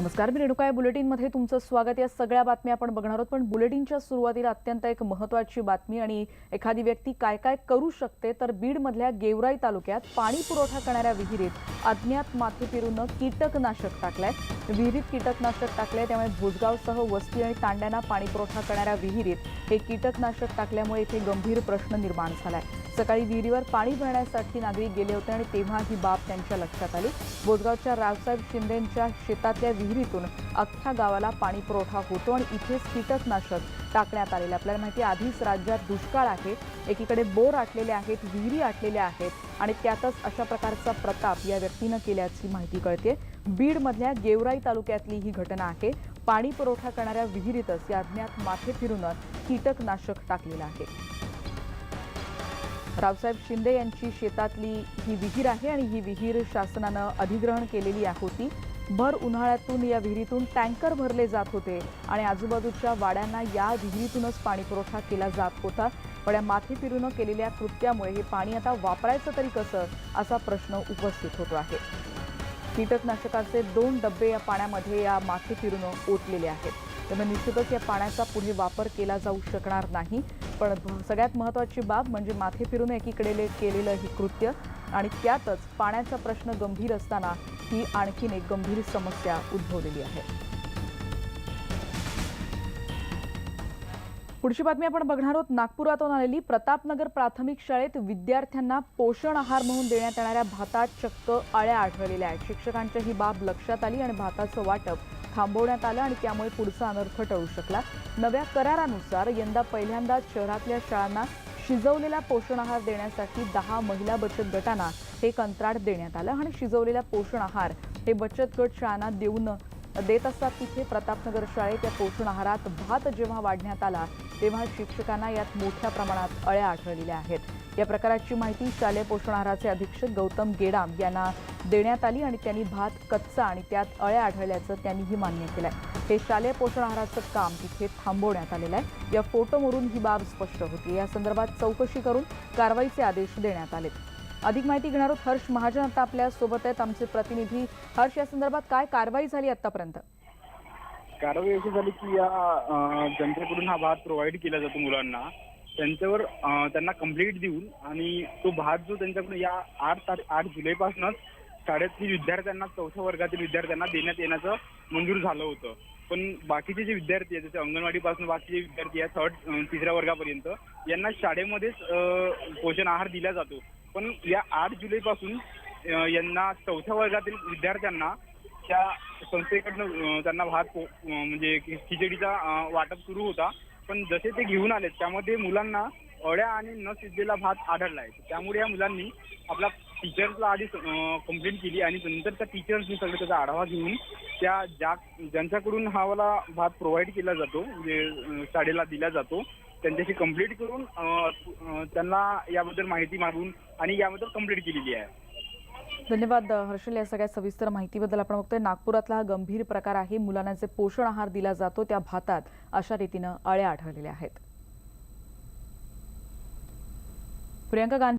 नमस्कार मी रेणुका या बुलेटिनमध्ये तुमचं स्वागत. या सगळ्या बातम्या आपण बघणार आहोत पण बुलेटिनच्या सुरुवातीला अत्यंत एक महत्त्वाची बातमी आणि एखादी व्यक्ती काय काय करू शकते तर बीडमधल्या गेवराई तालुक्यात पाणी पुरवठा करणाऱ्या विहिरीत अज्ञात माथे कीटकनाशक टाकलंय. विहिरीत कीटकनाशक टाकलंय त्यामुळे भुजगावसह वस्ती आणि तांड्यांना पाणी पुरवठा करणाऱ्या विहिरीत हे कीटकनाशक टाकल्यामुळे इथे गंभीर प्रश्न निर्माण झालाय. सकाळी विहिरीवर पाणी भरण्यासाठी नागरिक गेले होते आणि तेव्हा ही बाब त्यांच्या लक्षात आली. बोधगावच्या रावसाहेब शिंदेंच्या शेतातल्या विहिरीतून अख्ख्या गावाला पाणी पुरवठा होतो आणि इथेच कीटकनाशक टाकण्यात आलेलं आपल्याला माहिती आधीच राज्यात दुष्काळ आहे. एकीकडे बोर आटलेले आहेत विहिरी आटलेल्या आहेत आणि त्यातच अशा प्रकारचा प्रताप या व्यक्तीनं केल्याची माहिती कळते बीडमधल्या गेवराई तालुक्यातली ही घटना आहे. पाणी पुरवठा करणाऱ्या विहिरीतच या अज्ञात माथे फिरूनच कीटकनाशक टाकलेलं आहे. रावसाहेब शिंदे यांची शेतातली ही विहीर आहे आणि ही विहीर शासनानं अधिग्रहण केलेली होती. भर उन्हाळ्यातून या विहिरीतून टँकर भरले जात होते आणि आजूबाजूच्या वाड्यांना या विहिरीतूनच पाणी पुरवठा केला जात होता. पण या माथी फिरून केलेल्या कृत्यामुळे हे पाणी आता वापरायचं तरी कसं असा प्रश्न उपस्थित होतो आहे. कीटकनाशकाचे दोन डब्बे या पाण्यामध्ये या माथे फिरून ओतलेले आहेत. त्यामुळे निश्चितच या पाण्याचा पुढे वापर केला जाऊ शकणार नाही. पण सगळ्यात महत्त्वाची बाब म्हणजे माथे फिरून एकीकडे केलेलं हे कृत्य आणि त्यातच पाण्याचा प्रश्न गंभीर असताना ही आणखीन एक गंभीर समस्या उद्भवलेली आहे. पुढची बातमी आपण बघणार आहोत. नागपुरातून आलेली प्रतापनगर प्राथमिक शाळेत विद्यार्थ्यांना पोषण आहार म्हणून देण्यात येणाऱ्या भातात चक्क अळ्या आढळलेल्या आहेत. शिक्षकांच्या ही बाब लक्षात आली आणि भाताचं वाटप थांबवण्यात आलं आणि त्यामुळे पुढचा अनर्थ टळू शकला. नव्या करारानुसार यंदा पहिल्यांदाच शहरातल्या शाळांना शिजवलेला पोषण आहार देण्यासाठी दहा महिला बचत गटांना हे कंत्राट देण्यात आलं आणि शिजवलेला पोषण आहार हे बचत गट शाळांना देऊन देत असतात तिथे प्रतापनगर शाळेत या पोषण आहारात भात जेव्हा वाढण्यात आला तेव्हा शिक्षकांना यात मोठ्या प्रमाणात अळ्या आढळलेल्या आहेत. या प्रकाराची माहिती शालेय पोषण आहाराचे अधीक्षक गौतम गेडाम यांना देण्यात आली आणि त्यांनी भात कच्चा आणि त्यात अळ्या आढळल्याचं त्यांनीही मान्य केलं आहे हे शालेय पोषण आहाराचं काम तिथे थांबवण्यात आलेलं आहे. या फोटोवरून ही बाब स्पष्ट होती या संदर्भात चौकशी करून कारवाईचे आदेश देण्यात आलेत. अधिक माहिती घेणार आहोत हर्ष महाजन. आता आपल्यासोबत आहेत आमचे प्रतिनिधी. हर्ष या संदर्भात काय कारवाई झाली आतापर्यंत? कारवाई अशी झाली की या जनतेकडून हा भात प्रोव्हाइड केला जातो मुलांना. त्यांच्यावर त्यांना कंप्लीट देऊन आणि तो भात जो त्यांच्याकडून या आठ तारीख आठ जुलैपासूनच शाळेतील विद्यार्थ्यांना चौथ्या वर्गातील विद्यार्थ्यांना देण्यात येण्याचं मंजूर झालं होतं. पण बाकीचे जे विद्यार्थी आहेत जसे अंगणवाडीपासून बाकीचे विद्यार्थी आहेत थर्ड तिसऱ्या वर्गापर्यंत यांना शाळेमध्येच पोषण आहार दिला जातो. पण या आठ जुलैपासून पासून यांना चौथ्या वर्गातील विद्यार्थ्यांना त्या संस्थेकडनं त्यांना भात म्हणजे खिचडीचा वाटप सुरू होता. पण जसे ते घेऊन आले त्यामध्ये मुलांना अळ्या आणि न शिजलेला भात आढळला आहे त्यामुळे या मुलांनी आपला टीचर्सला आधी कंप्लेंट केली आणि नंतर त्या टीचर्सनी सगळं त्याचा आढावा घेऊन त्या ज्या ज्यांच्याकडून हा वाला भात प्रोव्हाइड केला जातो म्हणजे शाळेला दिला जातो त्यांच्याशी कंप्लीट करून त्यांना याबद्दल माहिती मागून आणि याबद्दल कंप्लीट केलेली आहे. धन्यवाद हर्षल या सगळ्या सविस्तर माहितीबद्दल आपण बघतोय. नागपुरातला हा गंभीर प्रकार आहे. मुलांना जे पोषण आहार दिला जातो. त्या भातात अशा रीतीनं अळ्या आढळलेल्या आहेत. प्रियंका गांधी